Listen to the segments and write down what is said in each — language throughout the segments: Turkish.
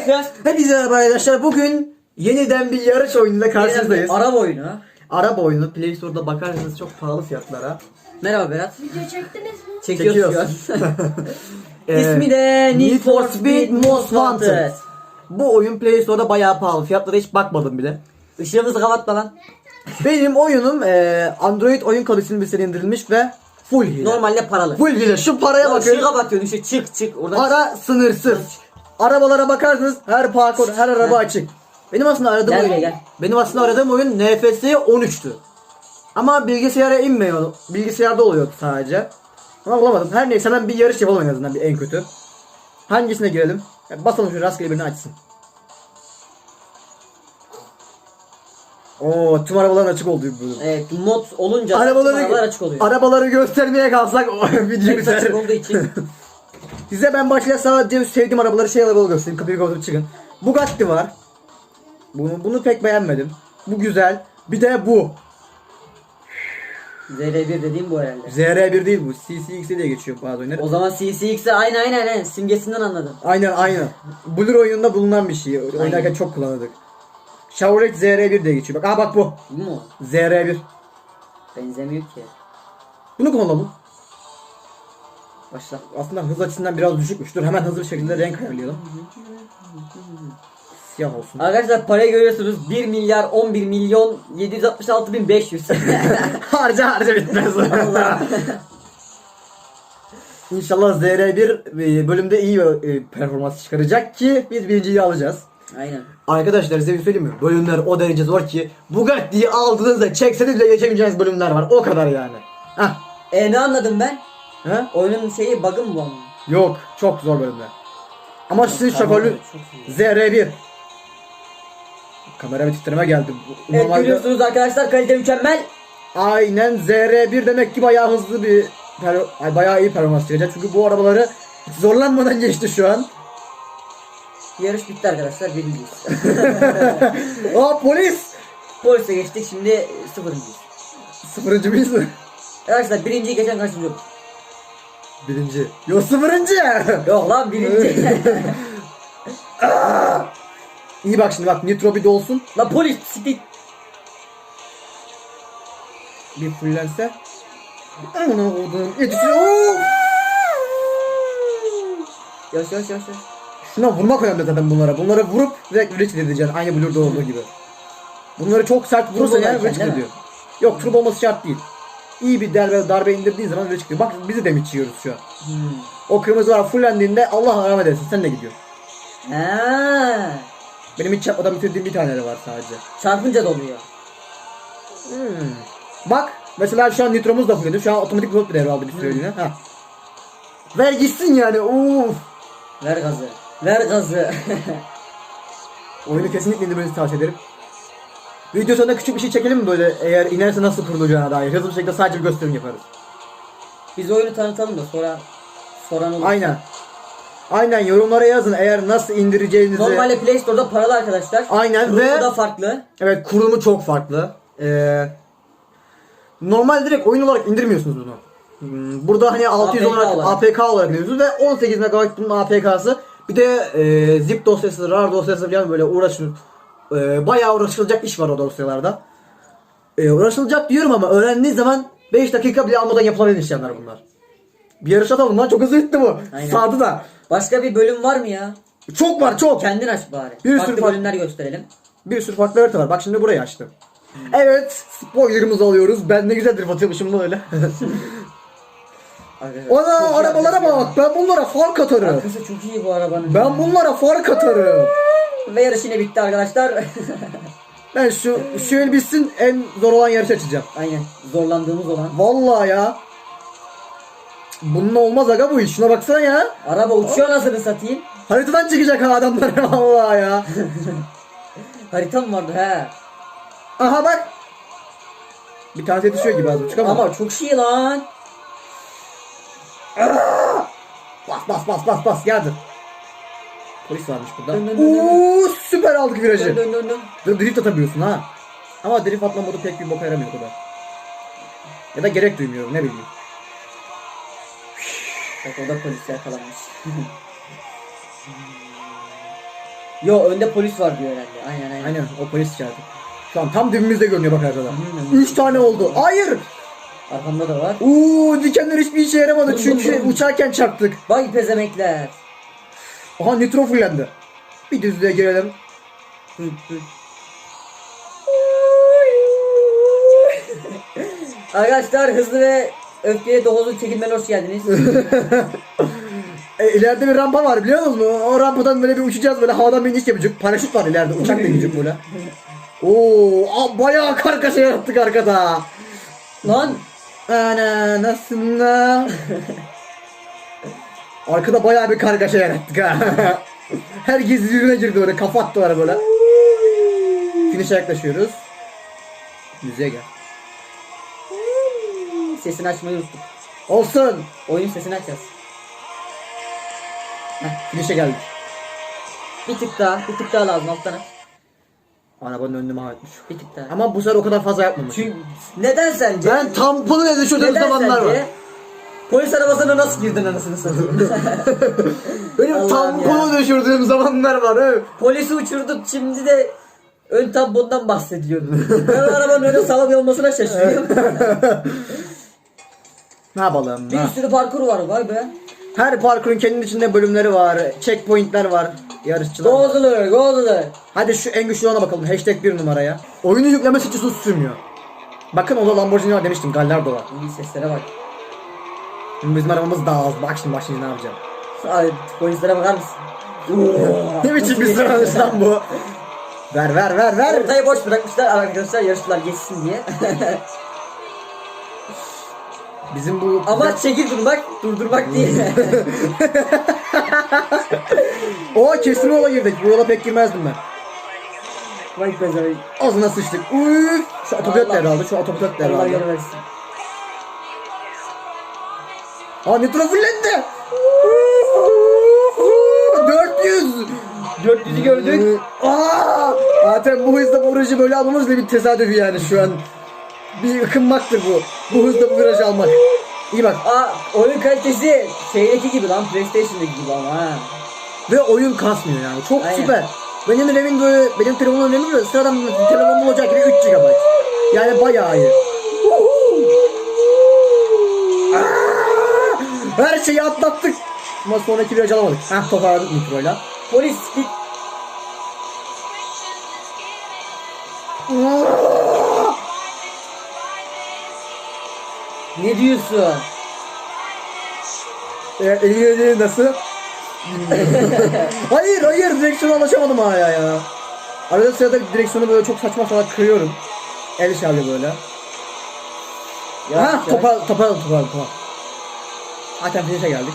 Arkadaşlar. Hepinize merhaba arkadaşlar. Bugün yeniden bir yarış oyunuyla karşınızdayız. Araba oyunu. Araba oyunu. Play Store'da bakarsanız çok pahalı fiyatlara. Merhaba Berat. Video çektiniz mi? Çekiyoruz. Ee, İsmi de Need for Speed Most Wanted. Bu oyun Play Store'da bayağı pahalı. Fiyatlara hiç bakmadım bile. Işığımızı kapatma lan. Benim oyunum e, Android oyun kalitesinin bir indirilmiş ve full hile. Normalde paralı. Full hile. Şu paraya bakın. kapatıyorsun işte çık çık oradan. Para sınırsız. Arabalara bakarsanız her parkur, her araba açık. Benim aslında aradığım Gel oyun, gel. benim aslında aradığım oyun NFS 13'tü. Ama bilgisayara inmiyor. Bilgisayarda oluyor sadece. Ama bulamadım. Her neyse hemen bir yarış yapalım en azından bir en kötü. Hangisine girelim? Ya basalım şu rastgele birini açsın. Oo, tüm arabaların açık olduğu bölüm. Evet mod olunca Arabaları, arabalar açık oluyor. arabaları göstermeye kalsak video Hepsi açık biter. olduğu için. Size ben başta sadece sevdiğim arabaları şey arabaları göstereyim. Kapıyı kapatıp çıkın. Bugatti var. Bunu, bunu pek beğenmedim. Bu güzel. Bir de bu. ZR1 dediğim bu herhalde. ZR1 değil bu. CCX diye geçiyor bazı oyunlar. O zaman CCX'i aynı aynen aynen simgesinden anladım. Aynen aynen. Blur oyununda bulunan bir şey. Oynarken Aynen. çok kullanırdık. Chevrolet ZR1 diye geçiyor. Bak, aa bak bu. Bu mu? ZR1. Benzemiyor ki. Bunu kullanalım. Başla. Aslında hız açısından biraz düşükmüş. Dur hemen hızlı bir şekilde renk ayarlayalım. Siyah olsun. Arkadaşlar parayı görüyorsunuz 1 milyar 11 milyon 766 bin 500. harca harca bitmez. İnşallah ZR1 e, bölümde iyi e, performans çıkaracak ki biz birinciyi alacağız. Aynen. Arkadaşlar size bir söyleyeyim mi? Bölümler o derece zor ki Bugatti'yi aldığınızda çekseniz bile geçemeyeceğiniz bölümler var. O kadar yani. Hah. E ne anladım ben? He? Oyunun şeyi bug'ı mı bu ama? Yok. Çok zor bölümler. Ama sizin çok iyi. ZR1. Kamera bir titreme geldi. Bu- Evet Normalde görüyorsunuz arkadaşlar kalite mükemmel. aynen ZR1 demek ki bayağı hızlı bir per- ay, bayağı iyi performans çıkacak. Çünkü bu arabaları hiç zorlanmadan geçti şu an. Yarış bitti arkadaşlar birinciyiz. Aa polis! Polise geçtik şimdi sıfırıncıyız. Sıfırıncı mıyız? Arkadaşlar birinciyi geçen kaçıncı yok. Birinci. Yo sıfırıncı. Yok lan birinci. İyi bak şimdi bak nitro bir dolsun. La polis bisiklet. Bir fullense. Aman oğlum. Yetişiyor. Yavaş yavaş yavaş. Şuna vurmak önemli zaten bunlara. Bunlara vurup direkt üret edeceksin. Aynı Blur'da olduğu gibi. Bunları çok sert vurursan yani mi? ediyor. Yok turbo olması şart değil. İyi bir darbe, darbe indirdiğin zaman üret çıkıyor. Bak bizi de mi yiyoruz şu an. Hmm. O kırmızılar fullendiğinde Allah rahmet eylesin sen de gidiyor. Ha. Benim hiç çarpmadan bitirdiğim bir taneleri var sadece. Çarpınca doluyor. Hmm. Bak mesela şu an nitromuz da fulledi. Şu an otomatik pilot bir devraldı bir süreliğine. Ha. Ver gitsin yani. Uf. Ver gazı. Ver gazı. Oyunu kesinlikle indirmenizi tavsiye ederim. Video sonunda küçük bir şey çekelim mi böyle eğer inerse nasıl kurulacağına dair. Hızlı bir şekilde sadece bir gösterim yaparız. Biz oyunu tanıtalım da sonra soran olur. Aynen. Aynen yorumlara yazın eğer nasıl indireceğinizi. Normalde Play Store'da paralı arkadaşlar. Aynen Kurulumu ve- da farklı. Evet kurulumu çok farklı. Ee, normal direkt oyun olarak indirmiyorsunuz bunu. Hmm, Burada hani 600 APK olarak, olarak. APK olarak indiriyorsunuz ve 18 MB bunun APK'sı. Bir de e, zip dosyası, RAR dosyası falan böyle uğraşın. E, bayağı uğraşılacak iş var o dosyalarda. E, uğraşılacak diyorum ama öğrendiğin zaman 5 dakika bile almadan yapılabilen işlemler bunlar. Bir yarış atalım lan çok hızlı gitti bu. Aynen. Sağdı da. Başka bir bölüm var mı ya? Çok var çok. Kendin aç bari. Bir farklı sürü bölümler gösterelim. Bir sürü farklı harita var. Bak şimdi burayı açtım. Evet, spoilerımızı alıyoruz. Ben ne güzel drift atıyormuşum lan öyle. Ana çok arabalara bak. Ben bunlara fark atarım. ya. Arkası çok iyi bu arabanın. Ben bunlara fark atarım. Ve yarış yine bitti arkadaşlar. Ben şu el bitsin en zor olan yarışı açacağım. Aynen. Zorlandığımız olan. Vallahi ya. Bununla olmaz aga bu iş. Şuna baksana ya. Araba uçuyor nasıl satayım? Haritadan çıkacak ha adamlar. Vallahi ya. Harita mı vardı he? Aha bak. Bir tane yetişiyor gibi az buçuk ama. Ama çok iyi lan. Bas bas bas bas bas geldi. Polis varmış burada. Uuu süper aldık virajı. Dön dön dön dön. Drift atabiliyorsun ha. Ama drift atma modu pek bir boka yaramıyor o kadar. Ya da gerek duymuyorum ne bileyim. Bak orada polis yakalanmış. Yo önde polis var diyor herhalde. Aynen aynen. Aynen o polis işareti. Şu an tam dibimizde görünüyor bak. Hmm. 3 tane oldu. Hayır. Arkamda da var. Uuu dikenler hiçbir işe yaramadı çünkü uçarken çarptık. Bak pezemekler. Aha nitro fullendi. Bir düzlüğe girelim. Hı, hı. Arkadaşlar hızlı ve öfkeye doğulu çekilmeli hoş geldiniz. E, ileride bir rampa var biliyor musunuz? O rampadan böyle bir uçacağız böyle havadan bir iniş yapacak. Paraşüt var ileride uçak da gidecek böyle. Oo, a, bayağı kargaşa yarattık arkada. Lan Ana nasıl? Arkada bayağı bir kargaşa yarattık ha. Herkes birbirine girdi böyle kafa attılar böyle. Finish'e yaklaşıyoruz. Müziğe gel. sesini açmayı unuttuk. Olsun. Oyunun sesini açacağız. Finish'e geldik. Bir tık daha, bir tık daha lazım alttan aç. Arabanın önünü mahvetmiş. Bir tık daha. Ama bu sefer o kadar fazla yapmamış. Çünkü neden sence? Ben tamponu neden zamanlar var. Polis arabasına nasıl girdin anasını satayım? Benim Allah'ım tamponu düşürdüğüm zamanlar var. evet. Polisi uçurduk şimdi de ön tampondan bahsediyordum. ben arabanın öyle salak olmasına şaşırıyorum. Ne yapalım? bir ha? sürü parkur var vay be. Her parkurun kendi içinde bölümleri var. Checkpointler var. Yarışçılar. var. Gozulur, gozulur. Hadi şu en güçlü olana bakalım. Hashtag bir numaraya. Oyunu yüklemesi hiç uzun sürmüyor. Bakın o da Lamborghini var demiştim. Gallardo var. İyi seslere bak. Şimdi bizim arabamız daha az. Bak şimdi bak şimdi ne yapacağım. Polislere bakar mısın? ne biçim bir sıranış lan bu? Ver ver ver ver. Ortayı boş bırakmışlar arkadaşlar yarışçılar geçsin diye. Bizim bu... Ama çekil durmak, durdurmak değil. O kestirme yola girdik. Bu yola pek girmezdim ben. Vay pezevenk. Ağzına sıçtık. Üf. Şu otopilot Allah. devraldı. Şu otopilot Allah devraldı. yar versin. Aa nitro fullendi. 400. 400'ü gördük. Aa! Zaten bu hızda bu virajı böyle almamız da bir tesadüf yani şu an. Bir ıkınmaktır bu. Bu hızda bu virajı almak. İyi bak. Aa oyun kalitesi şeydeki gibi lan PlayStation'daki gibi ama ha. Ve oyun kasmıyor yani. Çok Aynen. süper. Benim RAM'im böyle, benim telefonum RAM'im böyle sıradan bir telefonum olacak gibi 3 GB. Yani bayağı iyi. Aa! Her şeyi atlattık. Ama sonraki viraj alamadık. Heh toparladık mikroyla. Polis git. Ne diyorsun? E, eli nasıl? hayır hayır direksiyona alışamadım hala ya. Arada sırada direksiyonu böyle çok saçma salak kırıyorum. El çalıyor böyle. Ya, ha topar toparladım toparladım tamam. Zaten finish'e geldik.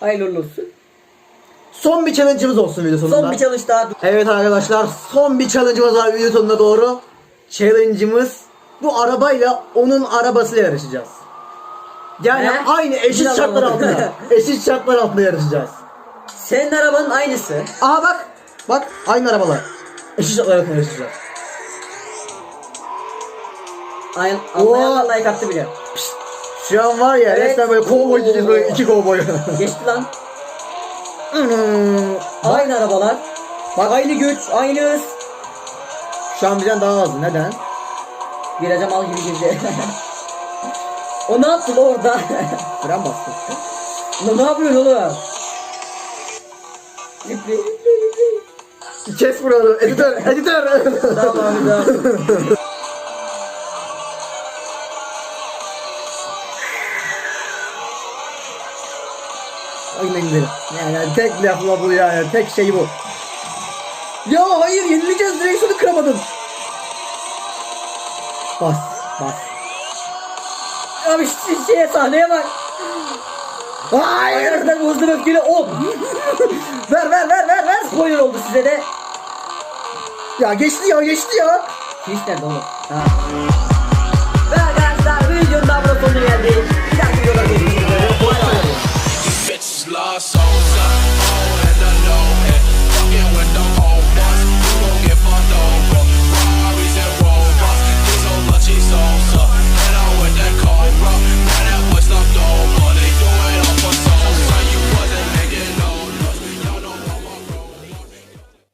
Hayırlı uğurlu olsun. Son bir challenge'ımız olsun video sonunda. Son bir challenge daha. Evet arkadaşlar son bir challenge'ımız var video sonuna doğru. Challenge'ımız bu arabayla onun arabasıyla yarışacağız. Yani Ne? aynı eşit Biraz şartlar altında. eşit şartlar altında yarışacağız. Senin arabanın aynısı. Aha bak. Bak aynı arabalar. Eşit şartlar altında yarışacağız. Aynı Oo. anlayanlar like attı bile. Şu an var ya Evet. resmen böyle kovboy gideceğiz böyle iki kovboy. Geçti lan. Aynı arabalar. Bak Aynı güç, aynı hız. şu an bizden daha hızlı. Neden? Viraja mal gibi girdi. o ne yaptı lan orada? Fren bastı. Lan ne yapıyorsun oğlum? İpli, ipli. Kes buraları. Editör, editör. Tamam abi tamam. Yani tek lafla bu yani. Tek şey bu. Ya hayır yenileceğiz direksiyonu kıramadım. Bas. Bas. Abi şu şeye sahneye bak. Hayır. Arkadaşlar ve öfkeli 10. ver ver ver ver ver. Spoiler oldu size de. Ya geçti ya geçti ya. Hiç nerede oğlum? Ha. Ve arkadaşlar videonun burada sonuna geldik.